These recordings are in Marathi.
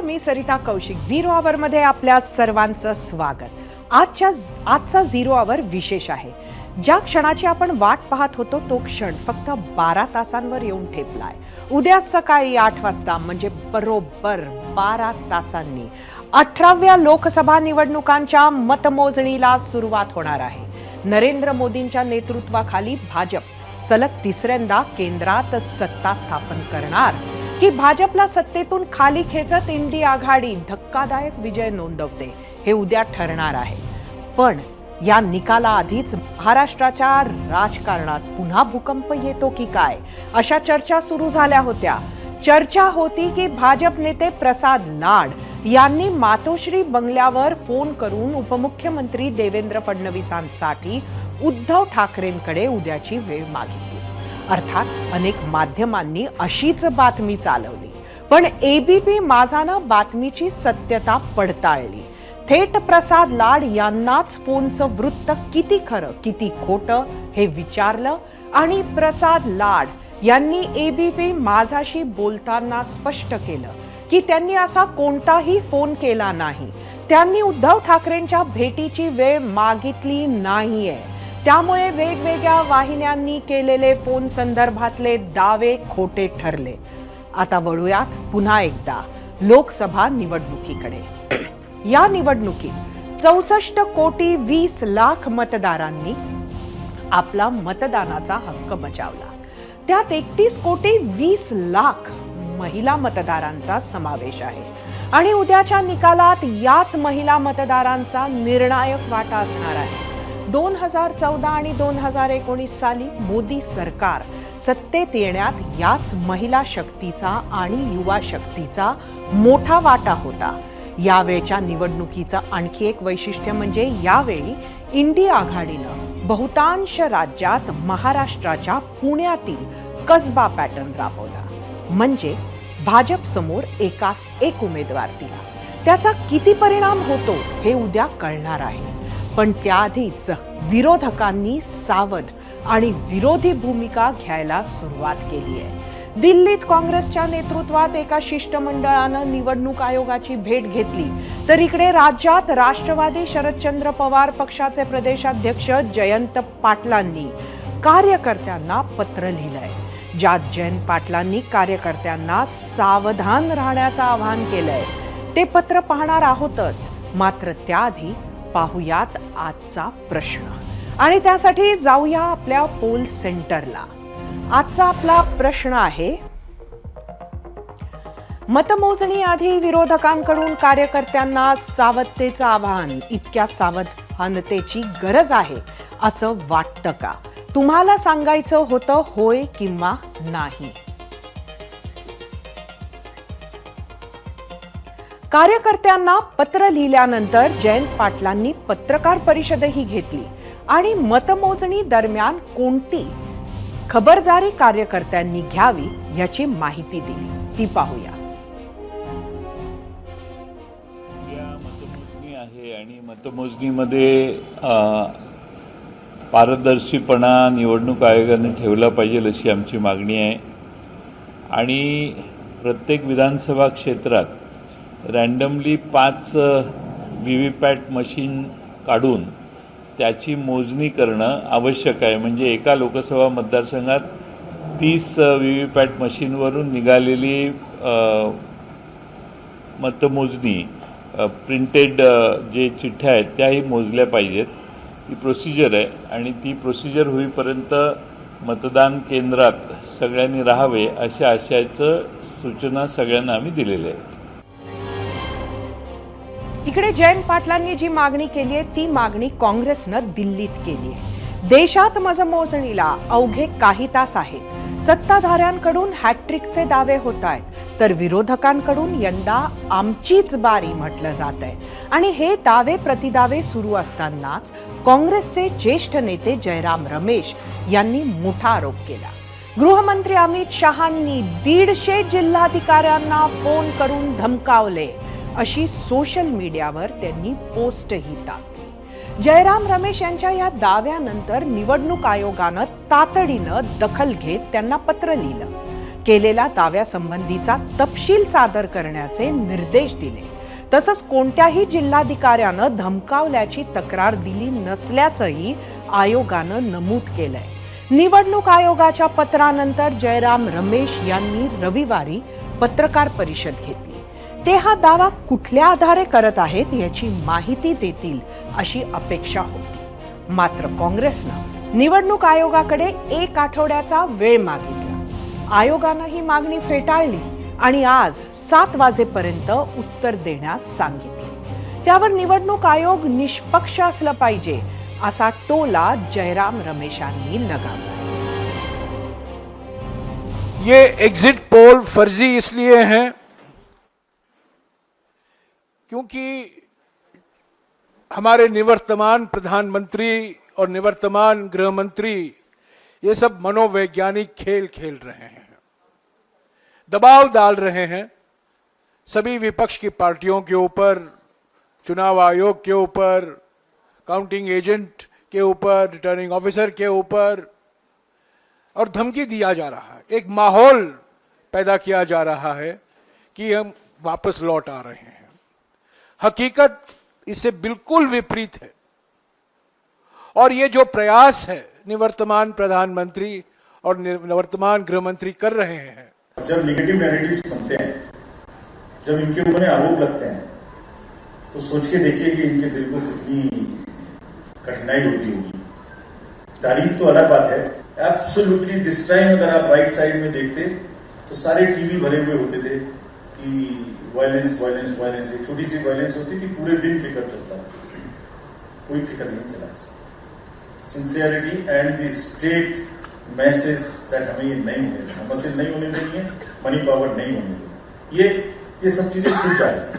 मी सरिता कौशिक. झिरो आवरमध्ये आपल्या सर्वांचं स्वागत. आजच्या आजचा झिरो आवर विशेष आहे. ज्या क्षणाची आपण वाट पाहत होतो तो क्षण फक्त बारा तासांवर येऊन ठेपलाय. उद्या सकाळी आठ वाजता म्हणजे बरोबर बारा तासांनी अठराव्या लोकसभा निवडणुकांच्या मतमोजणीला सुरुवात होणार आहे. नरेंद्र मोदींच्या नेतृत्वाखाली भाजप सलग तिसऱ्यांदा केंद्रात सत्ता स्थापन करणार. की भाजपला सत्तेतून खाली खेचत इंडी आघाडी धक्कादायक विजय नोंदवते. हे उद्या ठरणार आहे. पण या निकालाआधीच महाराष्ट्राच्या राजकारणात पुन्हा भूकंप येतो की काय? अशा चर्चा सुरू झाल्या होत्या. चर्चा होती की भाजप नेते प्रसाद लाड यांनी मातोश्री बंगल्यावर फोन करून उपमुख्यमंत्री देवेंद्र फडणवीसांसाठी उद्धव ठाकरेंकडे उद्याची वेळ मागितली. अर्थात अनेक माध्यमांनी अशीच बातमी चालवली. पण एबीपी माझानं बातमीची सत्यता पडताळली. थेट प्रसाद लाड यांनाच फोनचं वृत्त किती खरं किती खोटं हे विचारलं आणि प्रसाद लाड यांनी एबीपी माझाशी बोलताना स्पष्ट केलं की त्यांनी असा कोणताही फोन केला नाही. त्यांनी उद्धव ठाकरेंच्या भेटीची वेळ मागितली नाहीये. त्यामुळे वेगवेगळ्या वाहिन्यांनी केलेले फोन संदर्भातले दावे खोटे ठरले. आता वळूयात पुन्हा एकदा लोकसभा निवडणुकीकडे. या निवडणुकीत चौसष्ट कोटी वीस लाख मतदारांनी आपला मतदानाचा हक्क बजावला. त्यात एकतीस कोटी वीस लाख महिला मतदारांचा समावेश आहे. आणि उद्याच्या निकालात याच महिला मतदारांचा निर्णायक वाटा असणार आहे. दोन हजार चौदा आणि दोन हजार एकोणीस साली मोदी सरकार सत्तेत येण्यात याच महिला शक्तीचा आणि युवा शक्तीचा मोठा वाटा होता. यावेळच्या निवडणुकीचं आणखी एक वैशिष्ट्य म्हणजे यावेळी इंडी आघाडीनं बहुतांश राज्यात महाराष्ट्राच्या पुण्यातील कसबा पॅटर्न राबवला. म्हणजे भाजप समोर एकाच एक उमेदवार दिला. त्याचा किती परिणाम होतो हे उद्या कळणार आहे. पण त्याआधीच विरोधकांनी सावध आणि विरोधी भूमिका घ्यायला सुरुवात केली आहे. दिल्लीत काँग्रेसच्या नेतृत्वात एका शिष्टमंडळानं निवडणूक आयोगाची भेट घेतली. तर इकडे राज्यात राष्ट्रवादी शरदचंद्र पवार पक्षाचे प्रदेशाध्यक्ष जयंत पाटलांनी कार्यकर्त्यांना पत्र लिहिलंय. ज्यात जयंत पाटलांनी कार्यकर्त्यांना सावधान राहण्याचं आवाहन केलंय. ते पत्र पाहणार आहोतच. मात्र त्याआधी पाहुयात आजचा प्रश्न. आणि त्यासाठी जाऊया आपल्या पोल सेंटरला. आजचा आपला प्रश्न आहे मतमोजणी आधी विरोधकांकडून कार्यकर्त्यांना सावधतेचं आवाहन. इतक्या सावधानतेची गरज आहे असं वाटतं का? तुम्हाला सांगायचं होतं होय किंवा नाही. कार्यकर्त्यांना पत्र लिहिल्यानंतर जयंत पाटलांनी पत्रकार परिषदही घेतली. आणि मतमोजणी दरम्यान कोणती खबरदारी कार्यकर्त्यांनी घ्यावी याची माहिती दिली. ती पाहूया. मतमोजणी आहे आणि मतमोजणीमध्ये पारदर्शीपणा निवडणूक आयोगाने ठेवला पाहिजे अशी आमची मागणी आहे. आणि प्रत्येक विधानसभा क्षेत्रात रँडमली पाच व्ही व्ही पॅट मशीन काढून त्याची मोजणी करणं आवश्यक आहे. म्हणजे एका लोकसभा मतदारसंघात तीस व्ही व्ही पॅट मशीनवरून निघालेली मतमोजणी प्रिंटेड जे चिठ्ठ्या आहेत त्याही मोजल्या पाहिजेत. ही प्रोसिजर आहे आणि ती प्रोसिजर होईपर्यंत मतदान केंद्रात सगळ्यांनी राहावे अशा आशयाचं सूचना सगळ्यांना आम्ही दिलेल्या आहेत. इकडे जयंत पाटलांनी जी मागणी केली आहे ती मागणी काँग्रेसनं दिल्लीत केली आहे. देशात मजमोजणीला अवघे काही तास आहेत. सत्ताधाऱ्यांकडून हॅट्रिकचे दावे होत आहेत. तर विरोधकांकडून यंदा आमचीच बारी म्हटलं जात आहे. आणि हे दावे प्रतिदावे सुरू असतानाच काँग्रेसचे ज्येष्ठ नेते जयराम रमेश यांनी मोठा आरोप केला. गृहमंत्री अमित शहांनी दीडशे जिल्हाधिकाऱ्यांना फोन करून धमकावले. अशी सोशल मीडियावर त्यांनी पोस्टही टाकली जयराम रमेश यांच्या या दाव्यानंतर निवडणूक आयोगानं तातडीनं दखल घेत त्यांना पत्र लिहिलं. केलेल्या दाव्यासंबंधीचा तपशील सादर करण्याचे निर्देश दिले. तसंच कोणत्याही जिल्हाधिकाऱ्यानं धमकावल्याची तक्रार दिली नसल्याचंही आयोगानं नमूद केलंय. निवडणूक आयोगाच्या पत्रानंतर जयराम रमेश यांनी रविवारी पत्रकार परिषद घेतली. ते हा दावा कुठल्या आधारे करत आहेत याची माहिती देतील अशी अपेक्षा होती. मात्र काँग्रेसनं निवडणूक आयोगाकडे एक आठवड्याचा वेळ मागितला. आयोगानं ही मागणी फेटाळली आणि आज सात वाजेपर्यंत उत्तर देण्यास सांगितले. त्यावर निवडणूक आयोग निष्पक्ष असलं पाहिजे असा टोला जयराम रमेशांनी लगावला. ये एग्जिट पोल फर्जी इसलिए हैं क्योंकि हमारे निवर्तमान प्रधानमंत्री और निवर्तमान गृह मंत्री ये सब मनोवैज्ञानिक खेल खेल रहे हैं। दबाव डाल रहे हैं सभी विपक्ष की पार्टियों के ऊपर, चुनाव आयोग के ऊपर, काउंटिंग एजेंट के ऊपर, रिटर्निंग ऑफिसर के ऊपर, और धमकी दिया जा रहा है। एक माहौल पैदा किया जा रहा है कि हम वापस लौट आ रहे हैं। हकीकत इससे बिल्कुल विपरीत है। और ये जो प्रयास है, निवर्तमान प्रधानमंत्री और निवर्तमान गृह मंत्री कर रहे हैं। जब निगेटिव नैरेटिव्स बनते हैं, जब इनके ऊपर आरोप लगते हैं तो सोच के देखिए कि इनके दिल को कितनी कठिनाई होती होगी। तारीफ़ तो अलग बात है। एब्सोल्युटली दिस टाइम अगर आप राइट साइड में देखते तो सारे टीवी भरे हुए होते थे कि वायलेंस वायलेंस वायलेंस एक छोटी सी वायलेंस होती थी, पूरे दिन ट्रिगर चलता था। कोई टिकट नहीं चला sincerity and the state message that हमें ये नहीं होने देना। मैसेज नहीं होने देनी है मनी पावर नहीं होने देना। ये ये सब चीज़ें छूट जाएगी।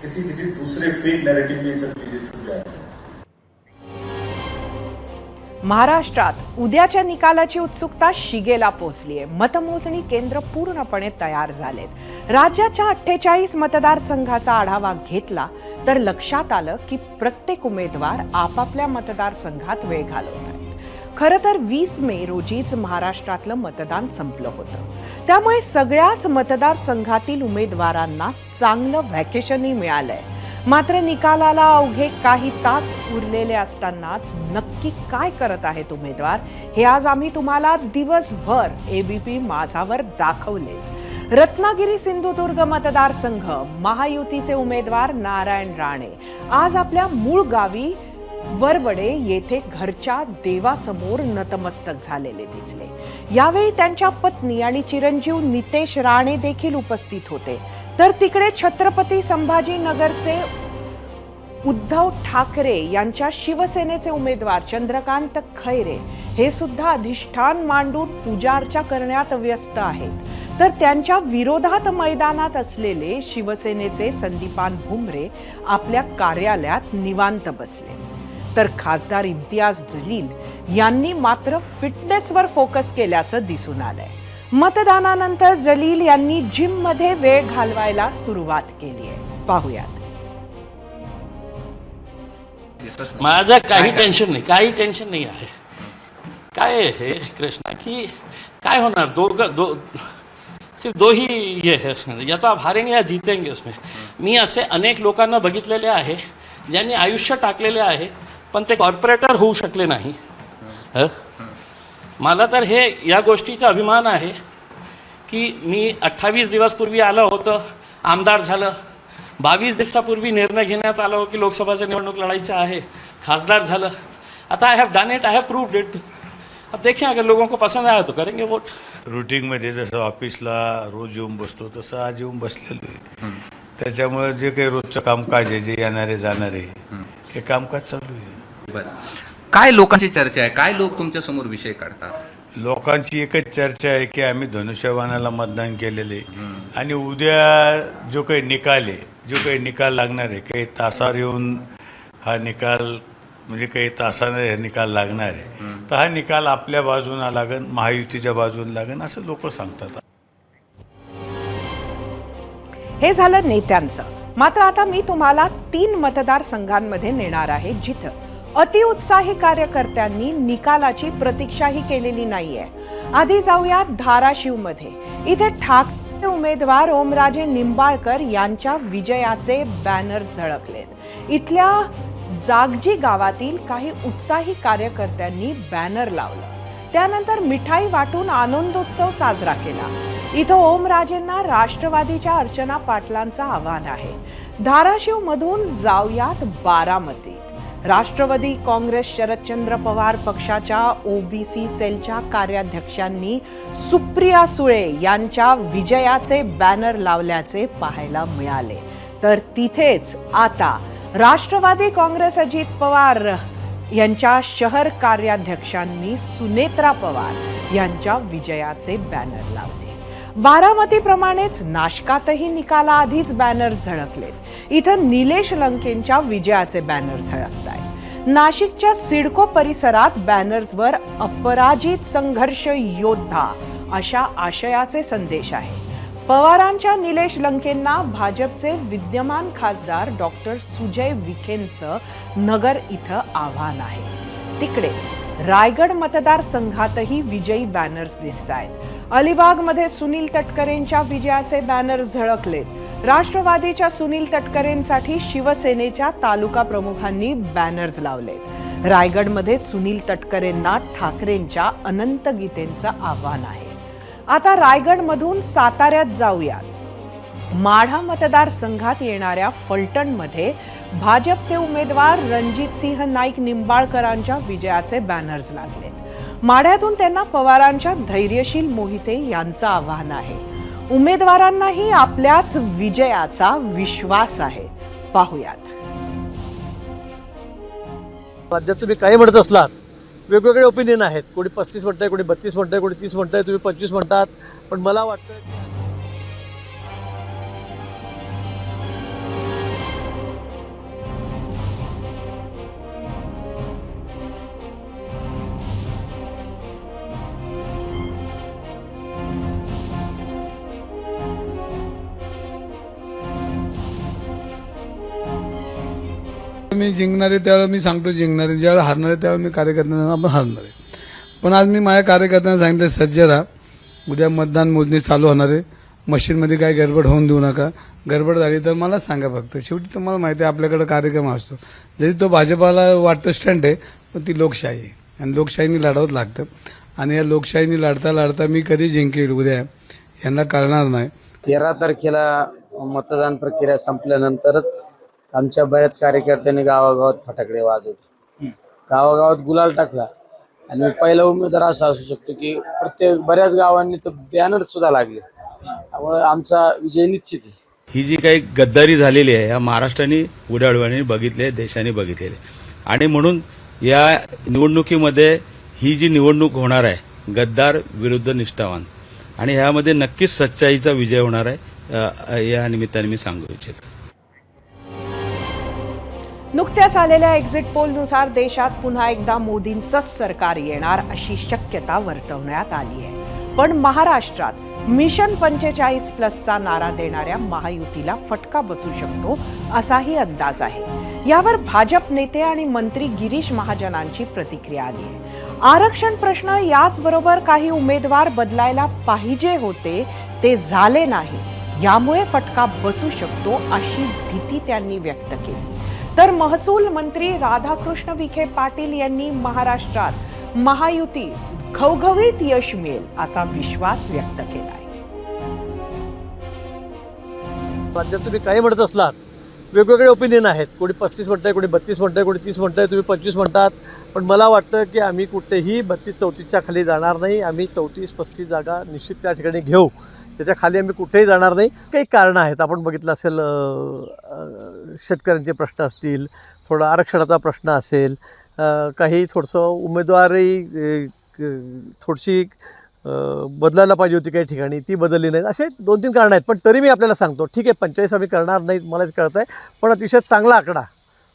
किसी किसी दूसरे फेक नैरेटिव में ये सब चीज़ें छूट जाएगी। महाराष्ट्रात उद्याच्या निकालाची उत्सुकता शिगेला पोहोचली आहे मतमोजणी केंद्र पूर्णपणे तयार झालेत. राज्याच्या अठ्ठेचाळीस मतदारसंघाचा आढावा घेतला तर लक्षात आलं की प्रत्येक उमेदवार आपापल्या मतदारसंघात वेळ घालवत आहे खरं तर वीस मे रोजीच महाराष्ट्रातलं मतदान संपलं होतं. त्यामुळे सगळ्याच मतदारसंघातील उमेदवारांना चांगलं व्हॅकेशनही मिळालंय. मात्र निकालाला अवघे काही तास उरलेले असतानाच नक्की काय करत आहेत उमेदवार? हे आज आम्ही तुम्हाला दिवसभर एबीपी माझावर दाखवलेच. रत्नागिरी सिंधुदुर्ग मतदारसंघ महायुतीचे उमेदवार नारायण राणे. आज आपल्या मूळ गावी वरवडे येथे घरच्या देवासमोर नतमस्तक झालेले दिसले. यावेळी त्यांच्या पत्नी आणि चिरंजीव नितेश राणे देखील उपस्थित होते. तर तिकडे छत्रपती संभाजीनगरचे उद्धव ठाकरे यांच्या शिवसेनेचे उमेदवार चंद्रकांत खैरे हे सुद्धा अधिष्ठान मांडून पूजार्चा करण्यात व्यस्त आहेत. तर त्यांच्या विरोधात मैदानात असलेले शिवसेनेचे संदीपान भुमरे आपल्या कार्यालयात निवांत बसले. तर खासदार इम्तियाज जलील यांनी मात्र फिटनेसवर फोकस केल्याचं दिसून आलंय. मतदानानंतर जलील यांनी जिममध्ये वेळ घालवायला सुरुवात केली आहे. पाहुयात. माझं काही टेन्शन नाही काही टेन्शन नाही आहे. काय आहे हे कृष्णा की काय होणार? दोघं दो सिर्फ दो ही ये है उसमें या तो आप हारेंगे या जीतेंगे उसमें. मी असे अनेक लोकांना बघितलेले आहे ज्यांनी आयुष्य टाकलेले आहे पण ते कॉर्पोरेटर होऊ शकले नाही. मला तर हे या गोष्टीचा अभिमान आहे की मी अठ्ठावीस दिवसपूर्वी आलं होतं आमदार झालं. बावीस दिवसापूर्वी निर्णय घेण्यात आला हो की लोकसभाच्या निवडणूक लढायचं आहे खासदार झालं. आता I have done it I have proved it अब देखिए अगर लोगों को पसंद आया तो करेंगे वोट रुटीनमध्ये जसं ऑफिसला रोज येऊन बसतो तसं आज येऊन बसलेलो आहे. त्याच्यामुळे जे काही रोजचं कामकाज आहे जे येणारे जाणारे हे कामकाज चालू आहे. बरं. काय लोकांची चर्चा आहे? काय लोक तुमच्यासमोर विषय काढतात? लोकांची एकच चर्चा आहे की आम्ही धनुष्यबाणाला मतदान केलेले आणि उद्या जो काही निकाल आहे जो काही निकाल लागणार आहे काही तासावर येऊन हा निकाल म्हणजे काही तासाने हे निकाल लागणार आहे. तर हा निकाल आपल्या बाजूला लागन महायुतीच्या बाजूला लागन असं लोक सांगतात. हे झालं नेत्यांचं. मात्र आता मी तुम्हाला तीन मतदारसंघांमध्ये नेणार आहे जिथं. अतिउत्साही कार्यकर्त्यांनी निकालाची प्रतीक्षाही केलेली नाहीये. आधी जाऊयात धाराशिवमध्ये. इथे ठाकरे उमेदवार ओमराजे निंबाळकर यांच्या विजयाचे बॅनर झळकलेत. इथल्या जागजी गावातील काही उत्साही कार्यकर्त्यांनी बॅनर लावलं. त्यानंतर मिठाई वाटून आनंदोत्सव साजरा केला. इथं ओमराजेंना राष्ट्रवादीच्या अर्चना पाटलांचं आव्हान आहे. धाराशिव मधून जाऊयात बारामती. राष्ट्रवादी काँग्रेस शरदचंद्र पवार पक्षाच्या ओबीसी सेलच्या कार्याध्यक्षांनी सुप्रिया सुळे यांच्या विजयाचे बॅनर लावल्याचे पाहायला मिळाले. तर तिथेच आता राष्ट्रवादी काँग्रेस अजित पवार यांच्या शहर कार्याध्यक्षांनी सुनेत्रा पवार यांच्या विजयाचे बॅनर लावले. बारामतीप्रमाणेच नाशकातही निकालाआधीच बॅनर झळकलेत. इथं निलेश लंकेंच्या विजयाचे बॅनर झळकत आहेत नाशिकच्या सिडको परिसरात बॅनर्सवर अपराजित संघर्ष योद्धा अशा आशयाचे संदेश आहे. पवारांच्या निलेश लंकेंना भाजपचे विद्यमान खासदार डॉक्टर सुजय विखेंचं नगर इथं आव्हान आहे. तिकडे रायगड मतदारसंघातही विजयी बॅनर्स दिसत आहेत अलिबागमध्ये सुनील तटकरेंच्या विजयाचे बॅनर झळकलेत. राष्ट्रवादीच्या सुनील तटकरेंसाठी शिवसेनेच्या तालुका प्रमुखांनी बॅनर्स लावलेत रायगडमध्ये सुनील तटकरेंना ठाकरेंच्या अनंत गीतेंचं आव्हान आहे. आता रायगडमधून साताऱ्यात जाऊयात. माढा मतदारसंघात येणाऱ्या फलटणमध्ये भाजपचे उमेदवार रणजितसिंह नाईक निंबाळकरांच्या विजयाचे बॅनर्स लागले माढ्यातून त्यांना पवारांच्या धैर्यशील मोहिते यांचं आव्हान आहे. उमेदवारांनाही आपल्याच विजयाचा विश्वास आहे. पाहुयात. राज्यात तुम्ही काही म्हणत असलात वेगवेगळे ओपिनियन आहेत. कोणी पस्तीस म्हणताय कोणी बत्तीस म्हणताय कोणी तीस म्हणताय तुम्ही पंचवीस म्हणतात. पण मला वाटतं मी जिंकणारे त्यावेळेला मी सांगतो जिंकणारे. ज्यावेळेला हारणार त्यावेळेला मी कार्यकर्त्यांना आपण हारणार. आहे पण आज मी माझ्या कार्यकर्त्यांना सांगितलं सज्ज राहा. उद्या मतदान मोजणी चालू होणार आहे. मशीनमध्ये काय गडबड होऊन देऊ नका. गडबड झाली तर मला सांगा फक्त. शेवटी तुम्हाला माहिती आहे आपल्याकडे कार्यक्रम असतो. जरी तो भाजपाला वाटतं स्टंट आहे पण ती लोकशाही आहे. आणि लोकशाहीने लढावंच लागतं. आणि या लोकशाहीने लढता लढता मी कधी जिंकेल उद्या यांना कळणार नाही. तेरा तारखेला मतदान प्रक्रिया संपल्यानंतरच आमच्या बऱ्याच कार्यकर्त्यांनी गावागावात फटाकडे वाजवले. गावागावात गुलाल टाकला. आणि पहिला उमेदवार असा असू शकतो की प्रत्येक बऱ्याच गावांनी तर बॅनर सुद्धा लागले. त्यामुळे आमचा विजय निश्चित आहे. ही जी काही गद्दारी झालेली आहे या महाराष्ट्राने उडाडवाने बघितली देशाने बघितलेली. आणि म्हणून या निवडणुकीमध्ये ही जी निवडणूक होणार आहे गद्दार विरुद्ध निष्ठावान. आणि ह्यामध्ये नक्कीच सच्चाईचा विजय होणार आहे या निमित्ताने मी सांगू इच्छितो. नुकत्याच आलेल्या एक्झिट पोलनुसार देशात पुन्हा एकदा मोदींचंच सरकार येणार अशी शक्यता वर्तवण्यात आली आहे. पण महाराष्ट्रात मिशन पंचेचाळीस प्लसचा नारा देणाऱ्या महायुतीला फटका बसू शकतो असाही अंदाज आहे. यावर भाजप नेते आणि मंत्री गिरीश महाजनांची प्रतिक्रिया आली आहे. आरक्षण प्रश्न याचबरोबर काही उमेदवार बदलायला पाहिजे होते ते झाले नाही. यामुळे फटका बसू शकतो अशी भीती त्यांनी व्यक्त केली. तर महसूल मंत्री राधाकृष्ण विखे पाटील यांनी महाराष्ट्रात महायुतीस घवघवीत यश मिळेल असा विश्वास व्यक्त केलाय. राज्यात तुम्ही काही म्हणत असलात वेगवेगळे ओपिनियन आहेत. कोणी पस्तीस म्हणताय कोणी बत्तीस म्हणताय कोणी तीस म्हणताय तुम्ही पंचवीस म्हणतात. पण मला वाटतं की आम्ही कुठेही बत्तीस चौतीसच्या खाली जाणार नाही. आम्ही चौतीस पस्तीस जागा निश्चित त्या ठिकाणी घेऊ. त्याच्याखाली आम्ही कुठेही जाणार नाही. काही कारणं आहेत. आपण बघितलं असेल शेतकऱ्यांचे प्रश्न असतील थोडं आरक्षणाचा प्रश्न असेल काही थोडंसं उमेदवारी क- थोडीशी बदलायला पाहिजे होती काही ठिकाणी ती बदलली नाहीत. असे दोन तीन कारणं आहेत. पण तरी मी आपल्याला सांगतो ठीक आहे पंचेचाळीस आम्ही करणार नाही मला ते कळत आहे पण अतिशय चांगला आकडा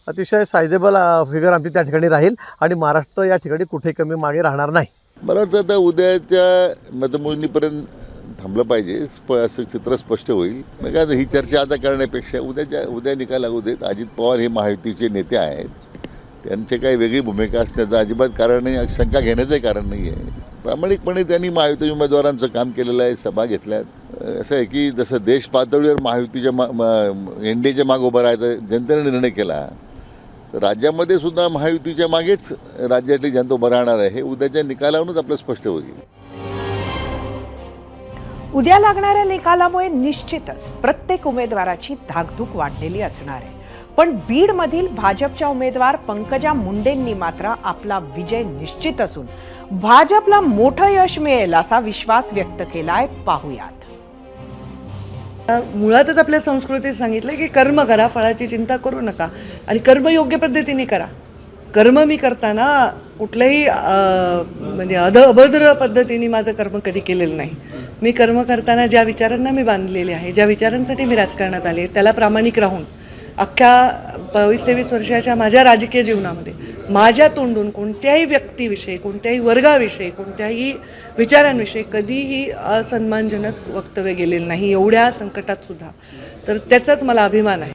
अतिशय सायझेबल फिगर आमची त्या ठिकाणी राहील आणि महाराष्ट्र या ठिकाणी कुठेही कमी मागे राहणार नाही. मला वाटतं आता उद्याच्या मतमोजणीपर्यंत थांबलं पाहिजे. स्प असं चित्र स्पष्ट होईल. मग आता ही चर्चा आता करण्यापेक्षा उद्याच्या उद्या निकाल लागू देत. अजित पवार हे महायुतीचे नेते आहेत. त्यांचे काही वेगळी भूमिका असण्याचं अजिबात कारण नाही शंका घेण्याचंही कारण नाही आहे. प्रामाणिकपणे त्यांनी महायुती उमेदवारांचं काम केलेलं आहे सभा घेतल्यात. असं आहे की जसं देश पातळीवर महायुतीच्या मा एन डी एच्या मागं उभं राहायचं जनतेने निर्णय केला राज्यामध्ये सुद्धा महायुतीच्या मागेच राज्यातली जनता उभं राहणार आहे. हे उद्याच्या निकालावरूनच आपलं स्पष्ट होईल. उद्या लागणाऱ्या निकालामुळे निश्चितच प्रत्येक उमेदवाराची धाकधूक वाढलेली असणार आहे. पण बीडमधील भाजपच्या उमेदवार पंकजा मुंडेंनी मात्र आपला विजय निश्चित असून भाजपला मोठं यश मिळेल असा विश्वास व्यक्त केलाय पाहुयात. मुळातच आपल्या संस्कृतीत सांगितलं की कर्म करा फळाची चिंता करू नका आणि कर्म योग्य पद्धतीने करा. कर्म मी करताना कुठल्याही म्हणजे अध अभद्र पद्धतीने माझं कर्म कधी केलेलं नाही. मी कर्म करताना ज्या विचारांना मी बांधलेले आहे ज्या विचारांसाठी मी राजकारणात आले त्याला प्रामाणिक राहून अख्ख्या बावीस तेवीस वर्षाच्या माझ्या राजकीय जीवनामध्ये माझ्या तोंडून कोणत्याही व्यक्तीविषयी कोणत्याही वर्गाविषयी कोणत्याही विचारांविषयी कधीही असन्मानजनक वक्तव्य गेलेलं नाही एवढ्या संकटात सुद्धा. तर त्याचाच मला अभिमान आहे.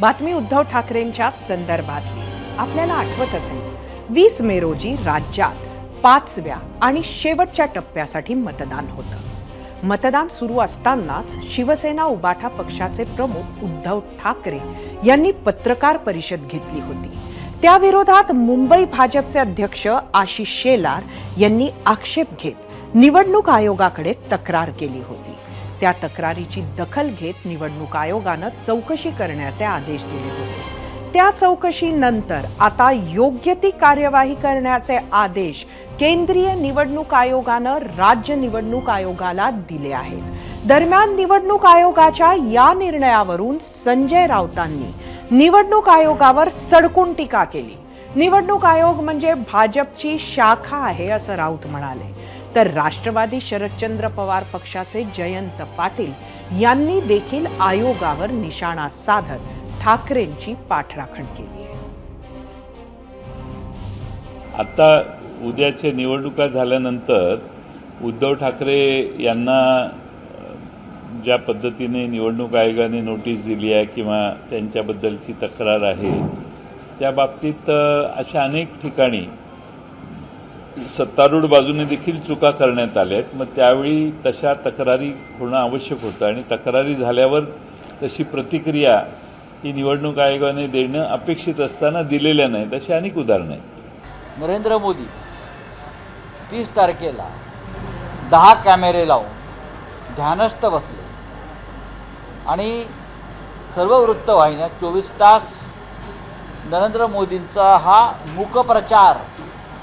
बातमी उद्धव ठाकरेंच्या संदर्भातली. आपल्याला आठवत असेल वीस मे रोजी राज्यात पाचव्या आणि शेवटच्या टप्प्यासाठी मतदान होतं. मतदान सुरू असतानाच शिवसेना उबाठा पक्षाचे प्रमुख उद्धव ठाकरे यांनी पत्रकार परिषद घेतली होती. त्याविरोधात मुंबई भाजपचे अध्यक्ष आशिष शेलार यांनी आक्षेप घेत निवडणूक आयोगाकडे तक्रार केली होती. त्या तक्रारीची दखल घेत निवडणूक आयोगानं चौकशी करण्याचे आदेश दिले होते. त्या चौकशीनंतर आता योग्य ती कार्यवाही करण्याचे आदेश केंद्रीय निवडणूक आयोगानं राज्य निवडणूक आयोगाला दिले आहेत. दरम्यान निवडणूक आयोगाच्या या निर्णयावरून संजय राऊतांनी निवडणूक आयोगावर सडकून टीका केली. निवडणूक आयोग म्हणजे भाजपची शाखा आहे असं राऊत म्हणाले. तर राष्ट्रवादी शरदचंद्र पवार पक्षाचे जयंत पाटील यांनी देखील आयोगावर निशाणा साधत ठाकरेंची पाठराखण केली आहे. आता उद्याच्या निवडणुका झाल्यानंतर उद्धव ठाकरे यांना ज्या पद्धतीने निवडणूक आयोगाने नोटीस दिली आहे किंवा त्यांच्याबद्दलची तक्रार आहे त्या बाबतीत अशा अनेक ठिकाणी सत्तारूढ बाजूने देखील चुका करण्यात आल्या आहेत मग त्यावेळी तशा तक्रारी होणं आवश्यक होतं आणि तक्रारी झाल्यावर तशी प्रतिक्रिया ही निवडणूक आयोगाने देणं अपेक्षित असताना दिलेल्या नाहीत अशी अनेक उदाहरणं आहेत. नरेंद्र मोदी तीस तारखेला दहा कॅमेरे लावून ध्यानस्थ बसले. आणि सर्व वृत्तवाहिन्या चोवीस तास नरेंद्र मोदींचा हा मूकप्रचार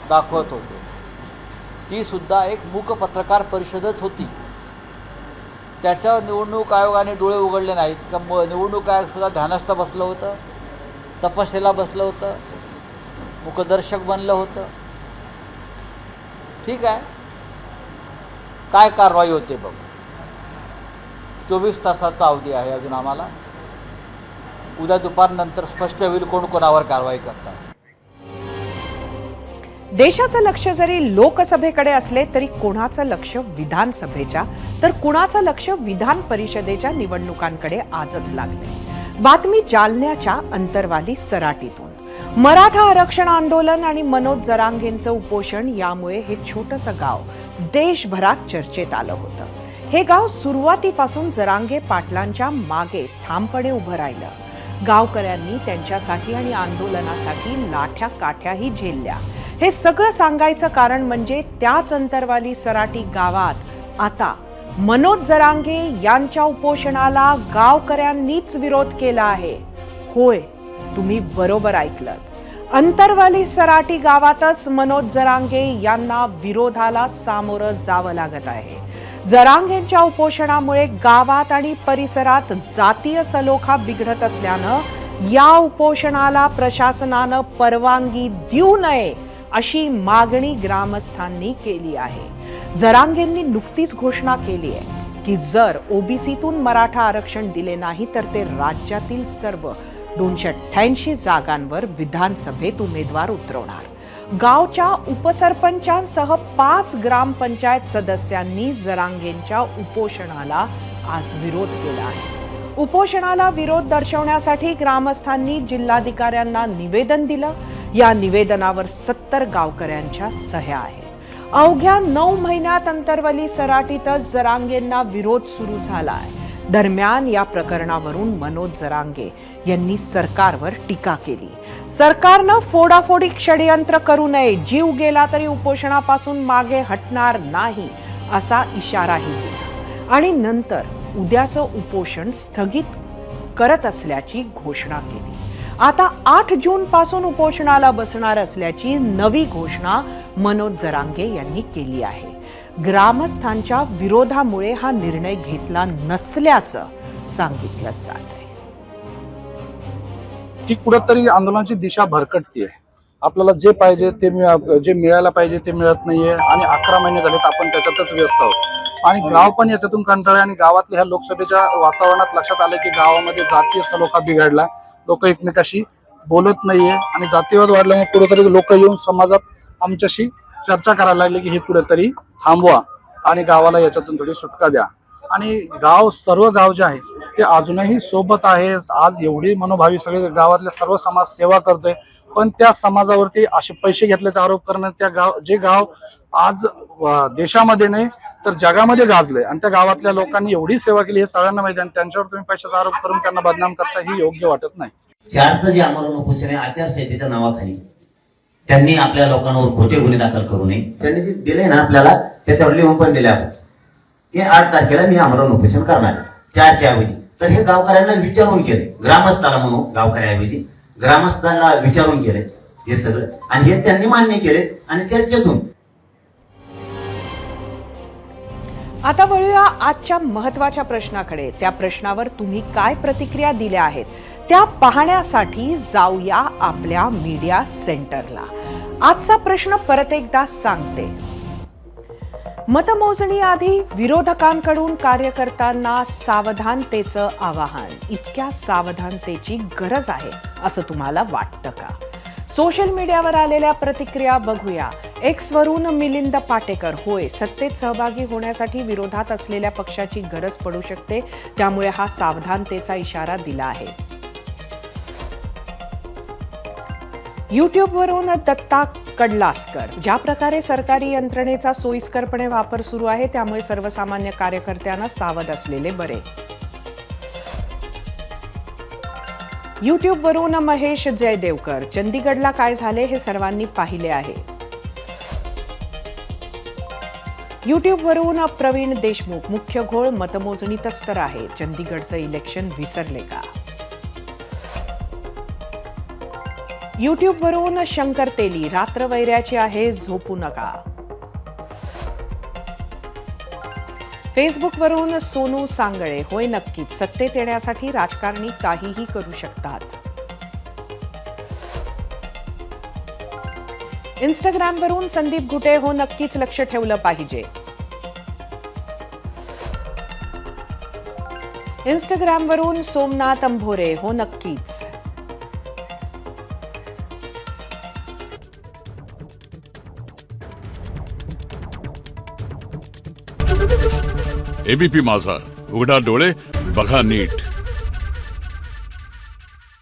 दाखवत होते. ती सुद्धा एक मूक पत्रकार परिषदच होती. त्याच्यावर निवडणूक आयोगाने डोळे उघडले नाहीत. का म निवडणूक आयोग सुद्धा ध्यानस्थ बसलं होतं. तपस्येला बसलं होतं. मुखदर्शक बनलं होतं. ठीक आहे. काय कारवाई होते बघ. चोवीस तासाचा अवधी आहे अजून आम्हाला. उद्या दुपारनंतर स्पष्ट होईल कोण कोणावर कारवाई करतात. देशाचं लक्ष जरी लोकसभेकडे असले तरी कोणाचं लक्ष विधानसभेच्या? तर कुणाचं लक्ष विधान परिषदेच्या निवडणुकांकडे आजच लागले. बातमी जालन्याच्या अंतरवाली सराटीतून. मराठा आरक्षण आंदोलन आणि मनोज जरांगेंचं उपोषण यामुळे हे छोटंसं गाव देशभरात चर्चेत आलं होतं. हे गाव सुरुवातीपासून जरांगे पाटलांच्या मागे ठामपणे उभं राहिलं. गावकऱ्यांनी त्यांच्यासाठी आणि आंदोलनासाठी लाठ्या काठ्याही झेलल्या. हे सगळं सांगायचं कारण म्हणजे त्याच अंतरवाली सराटी गावात आता मनोज जरांगे यांच्या उपोषणाला गावकऱ्यांनीच विरोध केला आहे. होय तुम्ही बरोबर ऐकलं अंतरवाली सराटी गावातच मनोज जरांगे यांना विरोधाला सामोरं जावं लागत आहे. जरांगेंच्या उपोषणामुळे गावात आणि परिसरात जातीय सलोखा बिघडत असल्यानं या उपोषणाला प्रशासनानं परवानगी देऊ नये अशी मागणी ग्रामस्थांनी केली आहे. जरांगेंनी नुकतीच घोषणा केली आहे की जर ओबीसीतून मराठा आरक्षण दिले नाही तर ते राज्यातील सर्व दोनशे अठ्ठ्याऐंशी जागांवर विधानसभेत उमेदवार उतरवणार. गावच्या उपसरपंचांसह पाच ग्रामपंचायत सदस्यांनी जरांगेंच्या उपोषणाला आज विरोध केला आहे. उपोषणाला विरोध दर्शवण्यासाठी ग्रामस्थांनी जिल्हाधिकाऱ्यांना निवेदन दिलं. या निवेदनावर सत्तर गावकऱ्यांच्या सह्या आहेत. अवघ्या नऊ महिन्यात अंतरवली सराटीतच जरांगेंना विरोध सुरू झाला आहे दरम्यान या प्रकरणावरून मनोज जरांगे यांनी सरकारवर टीका केली. सरकारनं फोडाफोडी षडयंत्र करू नये जीव गेला तरी उपोषणापासून मागे हटणार नाही असा इशाराही दिला. आणि नंतर उद्याचं उपोषण स्थगित करत असल्याची घोषणा केली. आता आठ जून पासून उपोषणाला बसणार असल्याची नवी घोषणा मनोज जरांगे यांनी केली आहे. ग्रामस्थांच्या विरोधामुळे हा निर्णय घेतला नसल्याचं सांगितलं जात आहे. की कुठंतरी आंदोलनाची दिशा भरकटतीये. आपल्याला जे पाहिजे ते जे मिळायला पाहिजे ते मिळत नाहीये आणि अकरा महिने झालेत आपण त्याच्यातच व्यस्त आहोत. आणि गाव पण याच्यातून कंटाळे आणि गावातल्या ह्या लोकसभेच्या वातावरणात लक्षात आलं की गावामध्ये जातीय सलोखा बिघडला. लोक एकमेकाशी बोलत नाहीये आणि जातीवाद वाढल्यामुळे कुठेतरी लोक येऊन समाजात आमच्याशी चर्चा करायला लागली की हे कुठेतरी थांबवा आणि गावाला याच्यातून थोडी सुटका द्या. आणि गाव सर्व गाव जे आहे ते अजूनही सोबत आहे. आज एवढी मनोभावी सगळे गावातले सर्व समाज सेवा करतोय. पण त्या समाजावरती असे पैसे घेतल्याचा आरोप करणं त्या गाव जे गाव आज देशामध्ये नाही तर जगामध्ये गाजलंय. आणि त्या गावातल्या लोकांनी एवढी सेवा केली हे सगळ्यांना माहिती आणि त्यांच्यावर तुम्ही पैशाचा आरोप करून त्यांना बदनाम करता ही योग्य वाटत नाही. चारचं जे आमरण उपोषण आहे आचारसंहितेच्या नावाखाली त्यांनी आपल्या लोकांवर खोटे गुन्हे दाखल करू नये. त्यांनी जे दिले ना आपल्याला त्याच्यावर लिहून पण दिले आपण की आठ तारखेला मी आमरण उपोषण करणार चारच्या ऐवजी. तर हे गावकऱ्यांना विचारून केले ग्रामस्थाला म्हणू गावकऱ्याऐवजी. ग्रामस्थांना विचारून केले हे सगळं. आणि हे त्यांनी मान्य केले आणि चर्चेतून आता वळूया आजच्या महत्त्वाच्या प्रश्नाकडे. त्या प्रश्नावर तुम्ही काय प्रतिक्रिया दिल्या आहेत? त्या पाहण्यासाठी जाऊया आपल्या मीडिया सेंटरला. आजचा प्रश्न परत एकदा सांगते. मतमोजणी आधी विरोधकांकडून कार्यकर्त्यांना सावधानतेचं आवाहन. इतक्या सावधानतेची गरज आहे असं तुम्हाला वाटतं का? सोशल मीडियावर आलेल्या प्रतिक्रिया बघूया. एक्सवरून मिलिंद पाटेकर. होय सत्तेत सहभागी होण्यासाठी विरोधात असलेल्या पक्षाची गरज पडू शकते त्यामुळे हा सावधानतेचा इशारा दिला आहे. युट्यूबवरून दत्ता कडलासकर. ज्या प्रकारे सरकारी यंत्रणेचा सोयीस्करपणे वापर सुरू आहे त्यामुळे सर्वसामान्य कार्यकर्त्यांना सावध असलेले बरे. युट्यूबवरून महेश जयदेवकर. चंदीगडला काय झाले हे सर्वांनी पाहिले आहे. युट्यूबवरून प्रवीण देशमुख मुख्य घोळ मतमोजणीतच तर आहे. चंदीगडचं इलेक्शन विसरले का? युट्यूबवरून शंकर तेली रात्र वैऱ्याची आहे झोपू नका. फेसबुकवरून सोनू सांगळे होय नक्कीच सत्तेत येण्यासाठी राजकारणी काहीही करू शकतात. इंस्टाग्रामवरून संदीप घुटे हो नक्कीच लक्ष ठेवलं पाहिजे. इंस्टाग्रामवरून सोमनाथ अंभोरे हो नक्कीच. एबीपी माझा. उघडा डोळे बघा नीट.